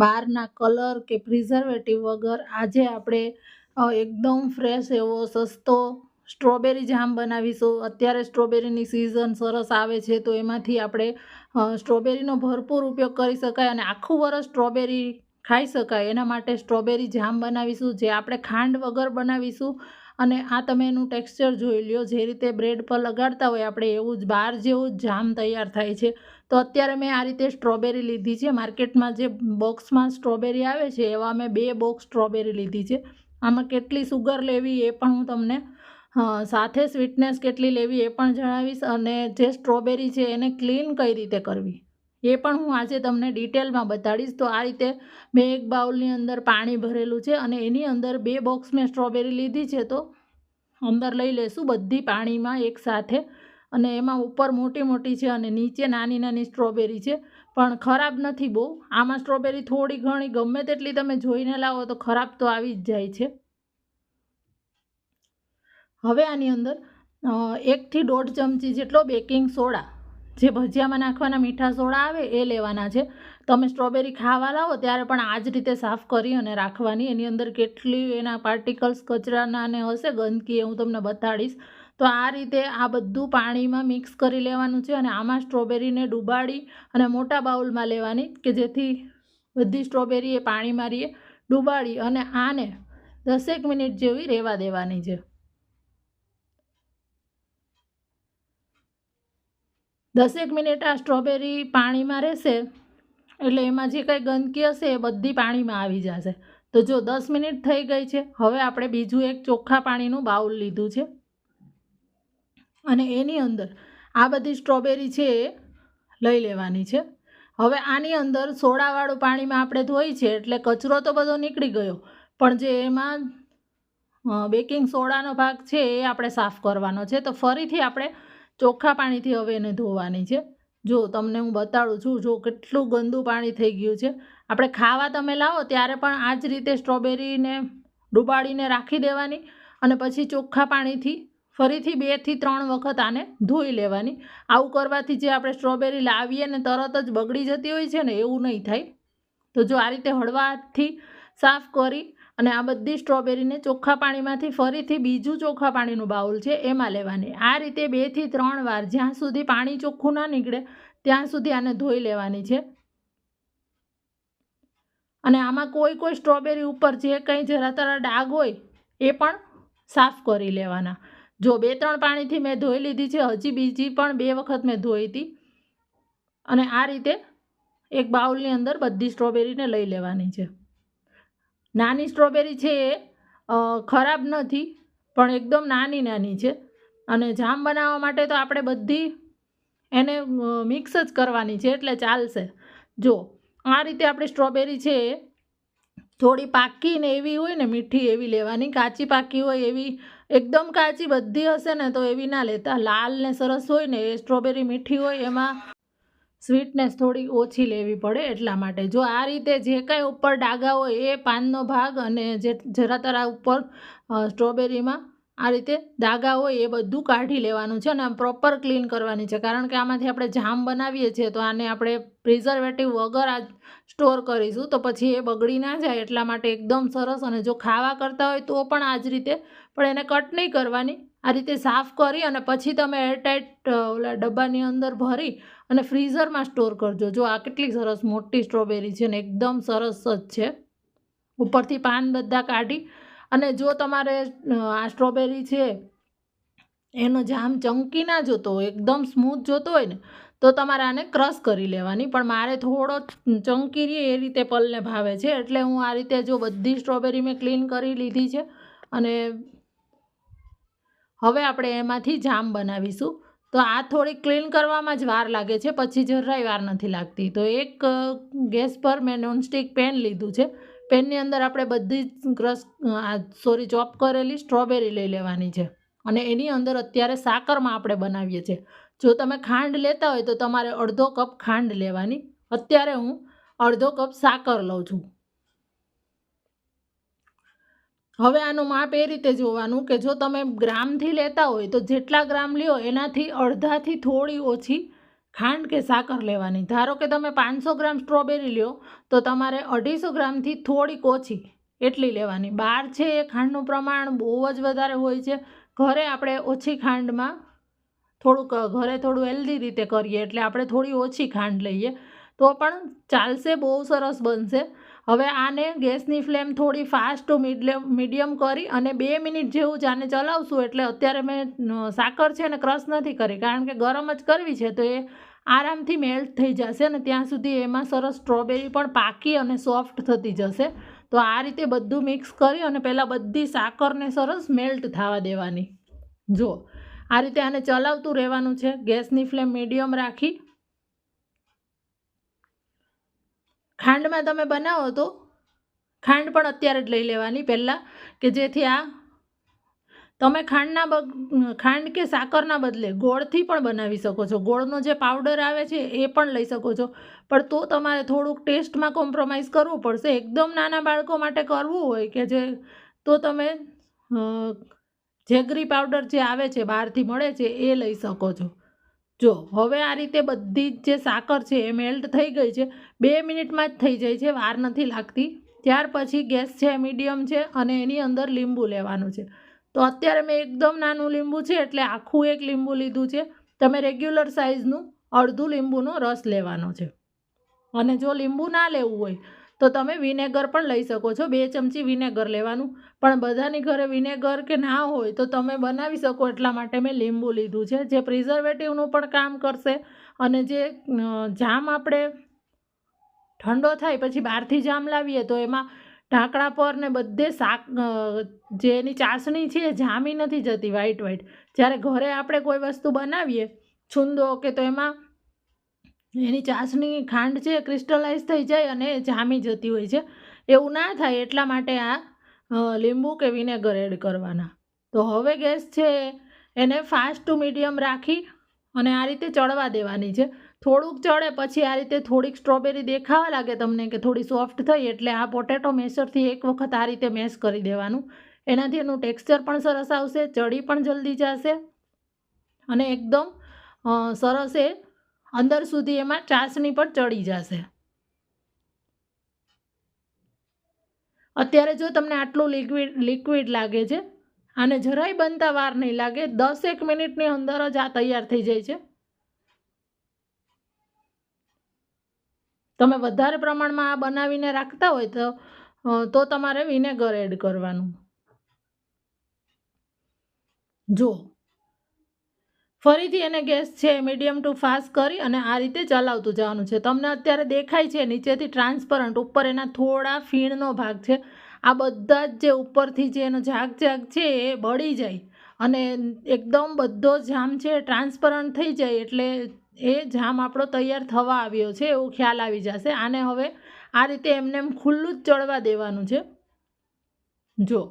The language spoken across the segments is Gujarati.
બહારના કલર કે પ્રિઝર્વેટિવ વગર આજે આપણે એકદમ ફ્રેશ એવો સસ્તો સ્ટ્રોબેરી જામ બનાવીશું. અત્યારે સ્ટ્રોબેરીની સિઝન સરસ આવે છે તો એમાંથી આપણે સ્ટ્રોબેરીનો ભરપૂર ઉપયોગ કરી શકાય અને આખું વરસ સ્ટ્રોબેરી ખાઈ શકાય. એના માટે સ્ટ્રોબેરી જામ બનાવીશું, જે આપણે ખાંડ વગર બનાવીશું. અને આ તમે એનું ટેક્સચર જોઈ લ્યો. જે રીતે બ્રેડ પર લગાડતા હોય આપણે એવું જ બહાર જેવું જામ તૈયાર થાય છે. તો અત્યારે મેં આ રીતે સ્ટ્રોબેરી લીધી છે. માર્કેટમાં જે બોક્સમાં સ્ટ્રોબેરી આવે છે, એવા મેં બે બોક્સ સ્ટ્રોબેરી લીધી છે. આમાં કેટલી સુગર લેવી એ પણ હું તમને સાથે સ્વીટનેસ કેટલી લેવી એ પણ જણાવીશ. અને જે સ્ટ્રોબેરી છે એને ક્લીન કઈ રીતે કરવી? એ પણ હું આજે તમને ડિટેલમાં બતાડીશ. તો આ રીતે મેં એક બાઉલની અંદર પાણી ભરેલું છે અને એની અંદર બે બોક્સ મેં સ્ટ્રોબેરી લીધી છે. તો અંદર લઈ લેશું બધી પાણીમાં એકસાથે અને એમાં ઉપર મોટી મોટી છે અને નીચે નાની નાની સ્ટ્રોબેરી છે. પણ ખરાબ નથી બહુ. આમાં સ્ટ્રોબેરી થોડી ઘણી ગમે તેટલી તમે જોઈને લાવો તો ખરાબ તો આવી જ જાય છે. હવે આની અંદર એકથી દોઢ ચમચી જેટલો બેકિંગ સોડા. જે ભજીયામાં નાખવાના મીઠા સોડા આવે એ લેવાના છે. તમે સ્ટ્રોબેરી ખાવા લાવો ત્યારે પણ આ જ રીતે સાફ કરી અને રાખવાની. એની અંદર કેટલી એના પાર્ટિકલ્સ કચરાના ને હશે, ગંદકી એ હું તમને બતાડીશ. તો આ રીતે આ બધું પાણીમાં મિક્સ કરી લેવાનું છે અને આમાં સ્ટ્રોબેરીને ડુબાડી અને મોટા બાઉલમાં લેવાની કે જેથી બધી સ્ટ્રોબેરી એ પાણીમાં રહીએ ડુબાડી અને આને દસેક મિનિટ જેવી રહેવા દેવાની છે. દસેક મિનિટ આ સ્ટ્રોબેરી પાણીમાં રહેશે, એટલે એમાં જે કંઈ ગંદકી હશે એ બધી પાણીમાં આવી જશે. તો જો દસ મિનિટ થઈ ગઈ છે, હવે આપણે બીજું એક ચોખ્ખા પાણીનું બાઉલ લીધું છે. અને એની અંદર આ બધી સ્ટ્રોબેરી છે એ લઈ લેવાની છે. હવે આની અંદર સોડાવાળું પાણીમાં આપણે ધોઈ છે, એટલે કચરો તો બધો નીકળી ગયો, પણ જે એમાં બેકિંગ સોડાનો ભાગ છે એ આપણે સાફ કરવાનો છે. તો ફરીથી આપણે ચોખ્ખા પાણીથી હવે એને ધોવાની છે. જો તમને હું બતાડું છું, જો કેટલું ગંદુ પાણી થઈ ગયું છે. આપણે ખાવા તમે લાવો ત્યારે પણ આ જ રીતે સ્ટ્રોબેરીને ડુબાડીને રાખી દેવાની અને પછી ચોખ્ખા પાણીથી ફરીથી બેથી ત્રણ વખત આને ધોઈ લેવાની. આવું કરવાથી જે આપણે સ્ટ્રોબેરી લાવીએ ને તરત જ બગડી જતી હોય છે ને એવું નહીં થાય. તો જો આ રીતે હળવા હાથથી સાફ કરી અને આ બધી સ્ટ્રોબેરીને ચોખ્ખા પાણીમાંથી ફરીથી બીજું ચોખ્ખા પાણીનું બાઉલ છે, એમાં લેવાની. આ રીતે બેથી ત્રણ વાર જ્યાં સુધી પાણી ચોખ્ખું ના નીકળે, ત્યાં સુધી આને ધોઈ લેવાની છે. અને આમાં કોઈ કોઈ સ્ટ્રોબેરી ઉપર જે કંઈ જરા તરા ડાઘ હોય, એ પણ સાફ કરી લેવાના. જો બે ત્રણ પાણીથી મેં ધોઈ લીધી છે, હજી બીજી પણ બે વખત મેં ધોઈ હતી. અને આ રીતે એક બાઉલની અંદર બધી સ્ટ્રોબેરીને લઈ લેવાની છે. નાની સ્ટ્રોબેરી છે એ ખરાબ નથી, પણ એકદમ નાની નાની છે. અને જામ બનાવવા માટે તો આપણે બધી એને મિક્સ જ કરવાની છે એટલે ચાલશે. જો, આ રીતે આપણી સ્ટ્રોબેરી છે એ, થોડી પાકી ને એવી હોય ને, મીઠી એવી લેવાની, કાચી પાકી હોય એવી, એકદમ કાચી બધી હશે ને, તો એવી ના લેતા. લાલ ને સરસ હોય ને, એ સ્ટ્રોબેરી મીઠી હોય એમાં સ્વીટનેસ થોડી ઓછી લેવી પડે એટલા માટે. જો આ રીતે જે કાંઈ ઉપર ડાઘા હોય એ પાનનો ભાગ અને જે જરા તરા ઉપર સ્ટ્રોબેરીમાં આ રીતે ડાઘા હોય એ બધું કાઢી લેવાનું છે અને આમ પ્રોપર ક્લીન કરવાની છે. કારણ કે આમાંથી આપણે જામ બનાવીએ છીએ તો આને આપણે પ્રિઝર્વેટિવ વગર આ સ્ટોર કરીશું તો પછી એ બગડી ના જાય એટલા માટે એકદમ સરસ અને જો ખાવા કરતા હોય તો પણ આ જ રીતે, પણ એને કટ નહીં કરવાની. આ રીતે સાફ કરી અને પછી તમે એરટાઈટ ઓલા ડબ્બાની અંદર ભરી અને ફ્રીઝરમાં સ્ટોર કરજો. જો આ કેટલી સરસ મોટી સ્ટ્રોબેરી છે ને એકદમ સરસ જ છે. ઉપરથી પાન બધા કાઢી અને જો તમારે આ સ્ટ્રોબેરી છે, એનો જામ ચમકી ના જોતો હોય, એકદમ સ્મૂથ જોતો હોય ને, તો તમારે આને ક્રશ કરી લેવાની. પણ મારે થોડો ચમકી રહે એ રીતે પલને ભાવે છે. એટલે હું આ રીતે જો બધી સ્ટ્રોબેરી મેં ક્લીન કરી લીધી છે અને હવે આપણે એમાંથી જામ બનાવીશું. તો આ થોડી ક્લીન કરવામાં જ વાર લાગે છે, પછી જરાય વાર નથી લાગતી. તો એક ગેસ પર મેં નોનસ્ટિક પેન લીધું છે. પેનની અંદર આપણે બધી જ ક્રશ સોરી, ચોપ કરેલી સ્ટ્રોબેરી લઈ લેવાની છે. અને એની અંદર અત્યારે સાકરમાં આપણે બનાવીએ છીએ. જો તમે ખાંડ લેતા હોય તો તમારે અડધો કપ ખાંડ લેવાની. અત્યારે હું અડધો કપ સાકર લઉં છું. હવે આનું માપ એ રીતે જોવાનું કે જો તમે ગ્રામથી લેતા હોય તો જેટલા ગ્રામ લ્યો એનાથી અડધાથી થોડી ઓછી ખાંડ કે સાકર લેવાની. ધારો કે તમે પાંચસો ગ્રામ સ્ટ્રોબેરી લ્યો, તો તમારે અઢીસો ગ્રામથી થોડીક ઓછી એટલી લેવાની. બહાર છે એ ખાંડનું પ્રમાણ, બહુ જ વધારે હોય છે. ઘરે આપણે ઓછી ખાંડમાં થોડુંક, ઘરે થોડું હેલ્ધી રીતે કરીએ એટલે આપણે થોડી ઓછી ખાંડ લઈએ. તો પણ ચાલશે, બહુ સરસ બનશે. હવે આને ગેસની ફ્લેમ થોડી ફાસ્ટ ટુ મીડિયમ કરી અને બે મિનિટ જેવું જ આને ચલાવશું એટલે અત્યારે મેં સાકર છે ને ક્રશ નથી કરી. કારણ કે ગરમ જ કરવી છે તો એ આરામથી મેલ્ટ થઈ જશે અને ત્યાં સુધી એમાં સરસ સ્ટ્રોબેરી પણ પાકી અને સોફ્ટ થતી જશે. તો આ રીતે બધું મિક્સ કરી અને પહેલાં બધી સાકરને સરસ મેલ્ટ થવા દેવાની. જો આ રીતે આને ચલાવતું રહેવાનું છે. ગેસની ફ્લેમ મીડિયમ રાખી ખાંડમાં તમે બનાવો તો ખાંડ પણ અત્યારે જ લઈ લેવાની પહેલાં, કે જેથી આ તમે ખાંડના બ ખાંડ કે સાકરના બદલે ગોળથી પણ બનાવી શકો છો. ગોળનો જે પાવડર આવે છે એ પણ લઈ શકો છો. પણ તો તમારે થોડુંક ટેસ્ટમાં કોમ્પ્રોમાઇઝ કરવું પડશે. એકદમ નાના બાળકો માટે કરવું હોય કે જે, તો તમે જેગરી પાવડર જે આવે છે, બહારથી મળે છે, એ લઈ શકો છો. જો, હવે આ રીતે બધી જ જે સાકર છે એ મેલ્ટ થઈ ગઈ છે. બે મિનિટમાં જ થઈ જાય છે, વાર નથી લાગતી. ત્યાર પછી ગેસ છે, મીડિયમ છે અને એની અંદર લીંબુ લેવાનું છે. તો અત્યારે મેં એકદમ નાનું લીંબુ છે એટલે આખું એક લીંબુ લીધું છે. તમે રેગ્યુલર સાઇઝનું અડધું લીંબુનો રસ લેવાનો છે. અને જો લીંબુ ના લેવું હોય તો તમે વિનેગર પણ લઈ શકો છો, બે ચમચી વિનેગર લેવાનું. પણ બધાની ઘરે વિનેગર કે ના હોય તો તમે બનાવી શકો, એટલા માટે મેં લીંબુ લીધું છે, જે પ્રિઝર્વેટિવનું પણ કામ કરશે. અને જે જામ આપણે ઠંડો થાય પછી બહારથી જામ લાવીએ તો એમાં ઢાંકણા પર ને બધે શાક જે એની ચાસણી છે જામી નથી જતી વાઈટ વાઈટ જ્યારે ઘરે આપણે કોઈ વસ્તુ બનાવીએ, છુંદો કે તો એમાં એની ચાસણી ખાંડ છે ક્રિસ્ટલાઇઝ થઈ જાય અને જામી જતી હોય છે. એવું ના થાય એટલા માટે આ લીંબુ કે વિનેગર એડ કરવાના. તો હવે ગેસ છે એને ફાસ્ટ ટુ મીડિયમ રાખી અને આ રીતે ચડવા દેવાની છે. થોડુંક ચડે પછી આ રીતે થોડીક સ્ટ્રોબેરી દેખાવા લાગે તમને કે થોડી સોફ્ટ થઈ એટલે આ પોટેટો મેસરથી એક વખત આ રીતે મેશ કરી દેવાનું. એનાથી એનું ટેક્સચર પણ સરસ આવશે, ચડી પણ જલ્દી જશે અને એકદમ સરસ એ અંદર સુધી એમાં ચાસણી પણ ચડી જશે. અત્યારે જો તમને આટલું લિક્વિડ લિક્વિડ લાગે છે, આને જરાય બનતા વાર નહીં લાગે, દસેક મિનિટની અંદર જ આ તૈયાર થઈ જાય છે. તમે વધારે પ્રમાણમાં આ બનાવીને રાખતા હોય તો તો તમારે વિનેગર એડ કરવાનું. જો ફરીથી એને ગેસ છે મીડિયમ ટુ ફાસ્ટ કરી અને આ રીતે ચલાવતું જવાનું છે. તમને અત્યારે દેખાય છે નીચેથી ટ્રાન્સપરન્ટ ઉપર એના થોડા ફીણનો ભાગ છે. આ બધા જ જે ઉપરથી જે એનો ઝાગ ઝાગ છે એ બળી જાય અને એકદમ બધો જામ છે ટ્રાન્સપરન્ટ થઈ જાય એટલે એ જામ આપણો તૈયાર થવા આવ્યો છે એવું ખ્યાલ આવી જશે. આને હવે આ રીતે એમને એમ ખુલ્લું જ ચડવા દેવાનું છે. જો,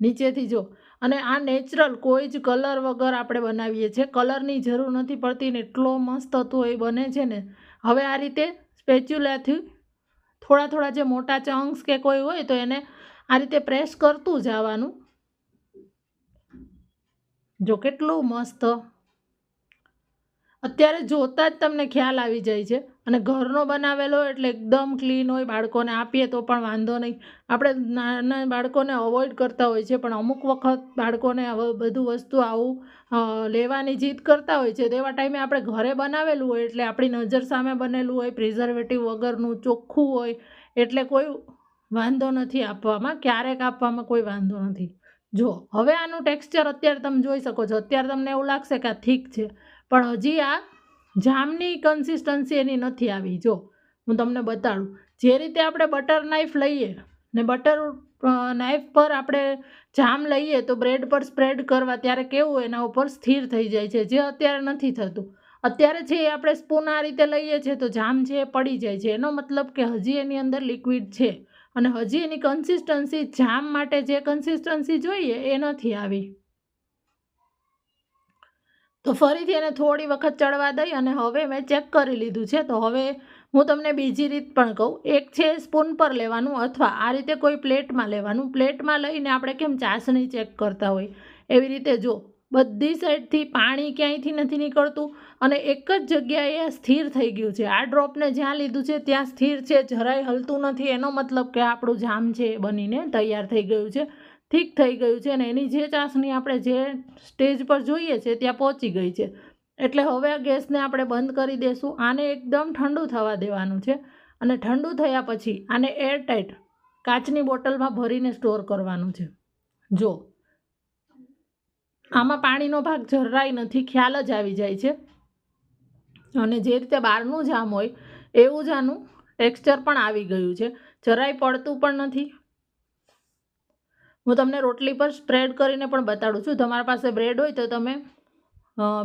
નીચેથી જો. અને આ નેચરલ કોઈ જ કલર વગર આપણે બનાવીએ છીએ. કલરની જરૂર નથી પડતી ને એટલો મસ્ત હતો એ બને છે ને. હવે આ રીતે સ્પેચ્યુલાથી થોડા થોડા જે મોટા ચંક્સ કે કોઈ હોય તો એને આ રીતે પ્રેસ કરતું જવાનું. જો કેટલું મસ્ત અત્યારે જોતાં જ તમને ખ્યાલ આવી જાય છે. અને ઘરનો બનાવેલો એટલે એકદમ ક્લીન હોય, બાળકોને આપીએ તો પણ વાંધો નહીં. આપણે નાના બાળકોને અવોઇડ કરતા હોય છે, પણ અમુક વખત બાળકોને બધું વસ્તુ આવું લેવાની જીદ કરતા હોય છે. તેવા ટાઈમે આપણે ઘરે બનાવેલું હોય એટલે આપણી નજર સામે બનેલું હોય પ્રિઝર્વેટિવ વગરનું ચોખ્ખું હોય, એટલે કોઈ વાંધો નથી આપવામાં, ક્યારેક આપવામાં કોઈ વાંધો નથી. જો, હવે આનું ટેક્સચર અત્યારે તમે જોઈ શકો છો. અત્યારે તમને એવું લાગશે કે આ થીક છે. પણ હજી આ જામની કન્સિસ્ટન્સી એની નથી આવી. જો, હું તમને બતાડું, જે રીતે આપણે બટર નાઇફ લઈએ ને બટર નાઇફ પર આપણે જામ લઈએ તો બ્રેડ પર સ્પ્રેડ કરવા ત્યારે કેવું એના ઉપર સ્થિર થઈ જાય છે, જે અત્યારે નથી થતું. અત્યારે છે એ આપણે સ્પૂન આ રીતે લઈએ છીએ તો જામ છે એ પડી જાય છે, એનો મતલબ કે હજી એની અંદર લિક્વિડ છે અને હજી એની કન્સિસ્ટન્સી જામ માટે જે કન્સિસ્ટન્સી જોઈએ એ નથી આવી. તો ફરીથી એને થોડી વખત ચડવા દઈ અને હવે મેં ચેક કરી લીધું છે. તો હવે હું તમને બીજી રીત પણ કહું. એક છે સ્પૂન પર લેવાનું અથવા આ રીતે કોઈ પ્લેટમાં લેવાનું. પ્લેટમાં લઈને આપણે કેમ ચાસણી ચેક કરતા હોય? એવી રીતે જો બધી સાઈડથી પાણી ક્યાંયથી નથી નીકળતું અને એક જ જગ્યાએ સ્થિર થઈ ગયું છે. આ ડ્રોપને જ્યાં લીધું છે ત્યાં સ્થિર છે, જરાય હલતું નથી. એનો મતલબ કે આપણું જામ છે એ બનીને તૈયાર થઈ ગયું છે. ઠીક થઈ ગયું છે અને એની જે ચાસણી આપણે જે સ્ટેજ પર જોઈએ છે ત્યાં પહોંચી ગઈ છે. એટલે હવે આ ગેસને આપણે બંધ કરી દઈશું આને એકદમ ઠંડુ થવા દેવાનું છે. અને ઠંડુ થયા પછી આને એરટાઈટ કાચની બોટલમાં ભરીને સ્ટોર કરવાનું છે. જો, આમાં પાણીનો ભાગ જરાય નથી, ખ્યાલ જ આવી જાય છે. અને જે રીતે બહારનું જામ હોય, એવું જ આનું ટેક્સચર પણ આવી ગયું છે. જરાય પડતું પણ નથી. હું તમને રોટલી પર સ્પ્રેડ કરીને પણ બતાડું છું. તમારા પાસે બ્રેડ હોય તો તમે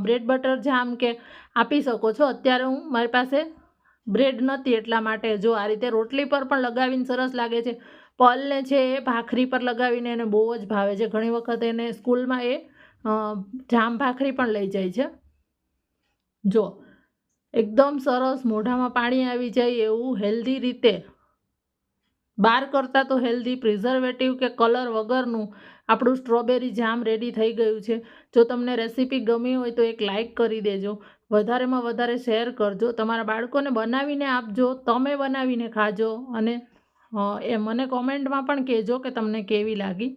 બ્રેડ બટર જામ કે આપી શકો છો. અત્યારે હું, મારી પાસે બ્રેડ નથી એટલા માટે. જો આ રીતે રોટલી પર પણ લગાવીને સરસ લાગે છે. પલને છે એ ભાખરી પર લગાવીને એને બહુ જ ભાવે છે. ઘણી વખત એને સ્કૂલમાં એ જામ ભાખરી પણ લઈ જાય છે. જો, એકદમ સરસ મોઢામાં પાણી આવી જાય એવું હેલ્ધી રીતે બહાર કરતાં તો હેલ્ધી પ્રિઝર્વેટિવ કે કલર વગરનું આપણું સ્ટ્રોબેરી જામ રેડી થઈ ગયું છે. જો તમને રેસીપી ગમી હોય તો એક લાઇક કરી દેજો. વધારેમાં વધારે શેર કરજો. તમારા બાળકોને બનાવીને આપજો, તમે બનાવીને ખાજો અને એ મને કોમેન્ટમાં પણ કહેજો કે તમને કેવી લાગી.